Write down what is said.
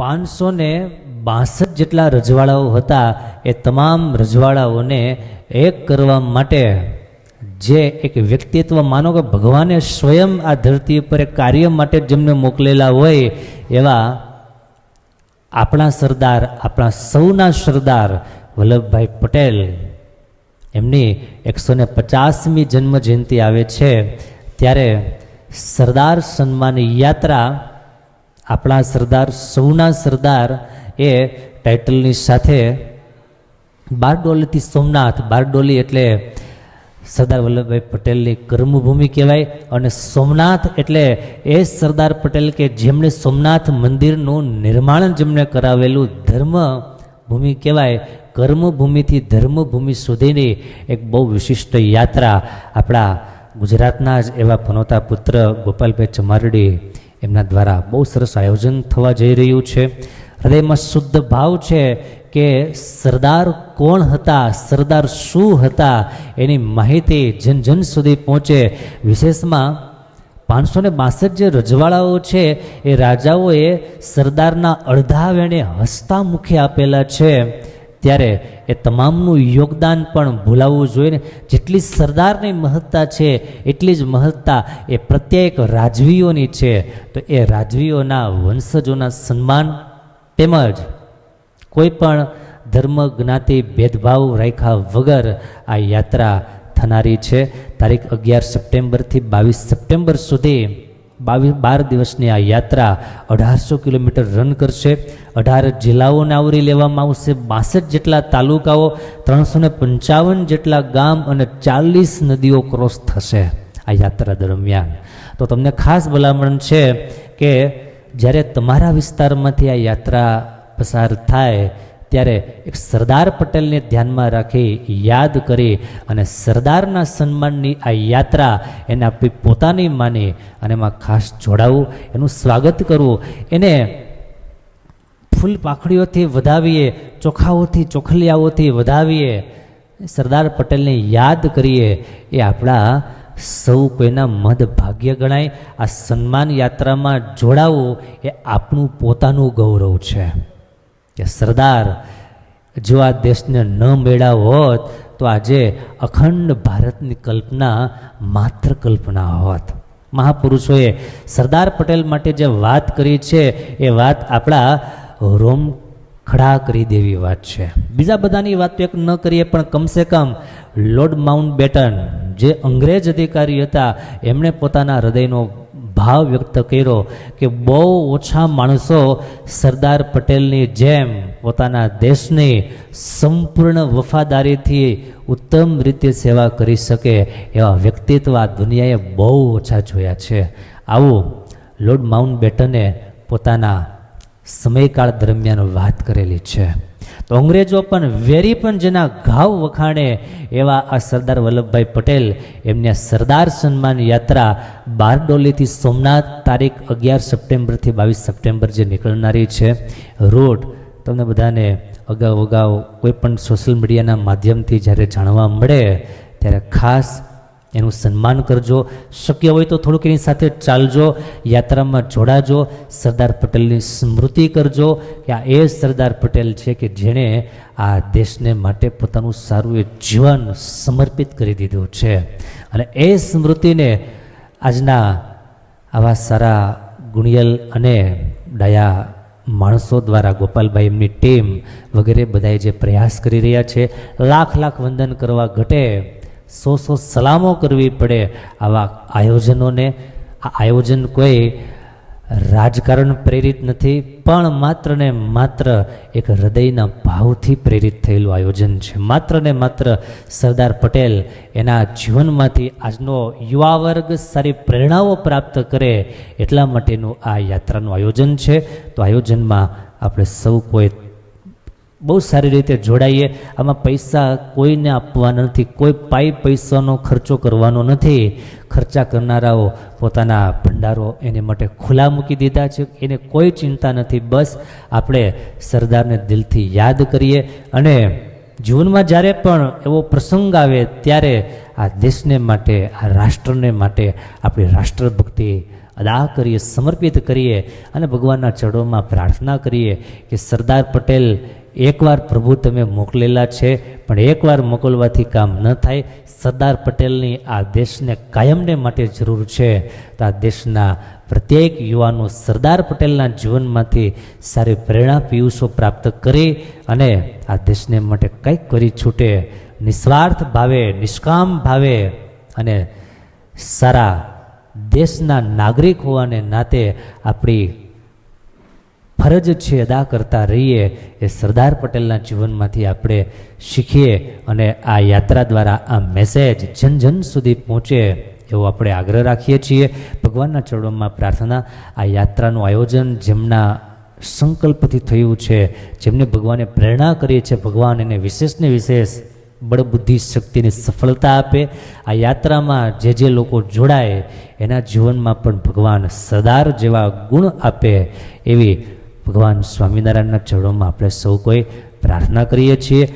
પાંચસો ને બાસઠ જેટલા રજવાડાઓ હતા એ તમામ રજવાડાઓને એક કરવા માટે જે એક વ્યક્તિત્વ માનો કે ભગવાને સ્વયં આ ધરતી ઉપર એક કાર્ય માટે જેમને મોકલેલા હોય એવા આપણા સરદાર, આપણા સૌના સરદાર વલ્લભભાઈ પટેલ. એમની એકસો ને પચાસમી જન્મજયંતિ આવે છે. ત્યારે સરદાર સન્માન યાત્રા આપણા સરદાર, સૌના સરદાર એ ટાઇટલની સાથે બારડોલીથી સોમનાથ, બારડોલી એટલે સરદાર વલ્લભભાઈ પટેલની કર્મભૂમિ કહેવાય અને સોમનાથ એટલે એ સરદાર પટેલ કે જેમણે સોમનાથ મંદિરનું નિર્માણ જેમણે કરાવેલું ધર્મ ભૂમિ કહેવાય. કર્મભૂમિથી ધર્મભૂમિ સુધીની એક બહુ વિશિષ્ટ યાત્રા આપણા ગુજરાતના જ એવા પનોતા પુત્ર ગોપાલભાઈ ચમારડી એમના દ્વારા બહુ સરસ આયોજન થવા જઈ રહ્યું છે. હૃદયમાં શુદ્ધ ભાવ છે કે સરદાર કોણ હતા, સરદાર શું હતા, એની માહિતી જન જન સુધી પહોંચે. વિશેષમાં પાંચસો ને બાસઠ જે રજવાડાઓ છે, એ રાજાઓએ સરદારના અડધા વેણે હસતા મુખે આપેલા છે. ત્યારે એ તમામનું યોગદાન પણ ભૂલાવવું જોઈએ ને. જેટલી સરદારની મહત્તા છે, એટલી જ મહત્તા એ પ્રત્યેક રાજવીઓની છે. તો એ રાજવીઓના વંશજોના સન્માન તેમજ કોઈ પણ ધર્મ, જ્ઞાતિ, ભેદભાવ રાખ્યા વગર આ યાત્રા થનારી છે. તારીખ અગિયાર સપ્ટેમ્બરથી બાવીસ સપ્ટેમ્બર સુધી બાવીસ, બાર દિવસની આ યાત્રા અઢારસો કિલોમીટર રન કરશે. અઢાર જિલ્લાઓને આવરી લેવામાં આવશે બાસઠ જેટલા તાલુકાઓ, ત્રણસો ને પંચાવન જેટલા ગામ અને ચાલીસ નદીઓ ક્રોસ થશે આ યાત્રા દરમિયાન. તો તમને ખાસ ભલામણ છે કે જ્યારે તમારા વિસ્તારમાંથી આ યાત્રા પસાર થાય ત્યારે એક સરદાર પટેલને ધ્યાનમાં રાખી યાદ કરી અને સરદારના સન્માનની આ યાત્રા એને આપણી પોતાની માની અને એમાં ખાસ જોડાવું, એનું સ્વાગત કરવું એને ફૂલ પાખડીઓથી વધાવીએ, ચોખાઓથી, ચોખલિયાઓથી વધાવીએ. સરદાર પટેલને યાદ કરીએ, એ આપણા સૌ કોઈના મધ ભાગ્ય ગણાય. આ સન્માન યાત્રામાં જોડાવું એ આપણું પોતાનું ગૌરવ છે. કે સરદાર, જો આ દેશને ન મેળા હોત, તો આજે અખંડ ભારતની કલ્પના માત્ર કલ્પના હોત. મહાપુરુષોએ સરદાર પટેલ માટે જે વાત કરી છે, એ વાત આપણા રોમ ખડા કરી દેવી વાત છે. બીજા બધાની વાત તો એક ન કરીએ, પણ કમસે કમ લોર્ડ માઉન્ટ બેટન જે અંગ્રેજ અધિકારી હતા, એમણે પોતાના હૃદયનો ભાવ વ્યક્ત કર્યો કે બહુ ઓછા માણસો સરદાર પટેલની જેમ પોતાના દેશની સંપૂર્ણ વફાદારીથી ઉત્તમ રીતે સેવા કરી શકે એવા વ્યક્તિત્વ આ દુનિયાએ બહુ ઓછા જોયા છે. આવું લોર્ડ માઉન્ટ બેટને પોતાના સમયકાળ દરમિયાન વાત કરેલી છે. તો અંગ્રેજો પણ વેરી પણ જેના ઘાવ વખાણે એવા આ સરદાર વલ્લભભાઈ પટેલ, એમની સરદાર સન્માન યાત્રા બારડોલીથી સોમનાથ તારીખ અગિયાર સપ્ટેમ્બરથી બાવીસ સપ્ટેમ્બર જે નીકળનારી છે. રોડ તમને બધાને અગાઉ અગાઉ કોઈ પણ સોશિયલ મીડિયાના માધ્યમથી જ્યારે જાણવા મળે, ત્યારે ખાસ એનું સન્માન કરજો. શક્ય હોય તો થોડુંક એની સાથે ચાલજો. યાત્રામાં જોડાજો. સરદાર પટેલની સ્મૃતિ કરજો કે આ એ સરદાર પટેલ છે કે જેણે આ દેશને માટે પોતાનું સારું એ જીવન સમર્પિત કરી દીધું છે. અને એ સ્મૃતિને આજના આવા સારા ગુણિયલ અને ડાયા માણસો દ્વારા ગોપાલભાઈ એમની ટીમ વગેરે બધાએ જે પ્રયાસ કરી રહ્યા છે, લાખ લાખ વંદન કરવા ઘટે સો સો સલામો કરવી પડે આવા આયોજનોને. આ આયોજન કોઈ રાજકારણ પ્રેરિત નથી, પણ માત્ર ને માત્ર એક હૃદયના ભાવથી પ્રેરિત થયેલું આયોજન છે. માત્ર ને માત્ર સરદાર પટેલ એના જીવનમાંથી આજનો યુવા વર્ગ સારી પ્રેરણાઓ પ્રાપ્ત કરે એટલા માટેનું આ યાત્રાનું આયોજન છે. તો આયોજનમાં આપણે સૌ કોઈ બહુ સારી રીતે જોડાઈએ. આમાં પૈસા કોઈને આપવાના નથી. કોઈ પાઈ પૈસાનો ખર્ચો કરવાનો નથી. ખર્ચા કરનારાઓ પોતાના ભંડારો એને માટે ખુલ્લા મૂકી દીધા છે. એને કોઈ ચિંતા નથી. બસ આપણે સરદારને દિલથી યાદ કરીએ. અને જીવનમાં જ્યારે પણ એવો પ્રસંગ આવે, ત્યારે આ દેશને માટે, આ રાષ્ટ્રને માટે આપણી રાષ્ટ્રભક્તિ અદા કરીએ, સમર્પિત કરીએ અને ભગવાનના ચરણોમાં પ્રાર્થના કરીએ કે સરદાર પટેલ, એકવાર પ્રભુ તમે મોકલેલા છે, પણ એકવાર મોકલવાથી કામ ન થાય. સરદાર પટેલની આ દેશને કાયમને માટે જરૂર છે. તો આ દેશના પ્રત્યેક યુવાનો સરદાર પટેલના જીવનમાંથી સારી પ્રેરણા, પીયુષો પ્રાપ્ત કરી અને આ દેશને માટે કંઈક કરી છૂટે. નિસ્વાર્થ ભાવે, નિષ્કામ ભાવે અને સારા દેશના નાગરિક હોવાને નાતે આપણી ફરજ છે અદા કરતા રહીએ એ સરદાર પટેલના જીવનમાંથી આપણે શીખીએ અને આ યાત્રા દ્વારા આ મેસેજ જન જન સુધી પહોંચે એવો આપણે આગ્રહ રાખીએ છીએ. ભગવાનના ચરણોમાં પ્રાર્થના, આ યાત્રાનું આયોજન જેમના સંકલ્પથી થયું છે, જેમને ભગવાને પ્રેરણા કરી છે, ભગવાન એને વિશેષને વિશેષ બળ બુદ્ધિ શક્તિની સફળતા આપે. આ યાત્રામાં જે જે લોકો જોડાય, એના જીવનમાં પણ ભગવાન સરદાર જેવા ગુણ આપે એવી ભગવાન સ્વામિનારાયણના ચરણોમાં આપણે સૌ કોઈ પ્રાર્થના કરીએ છીએ.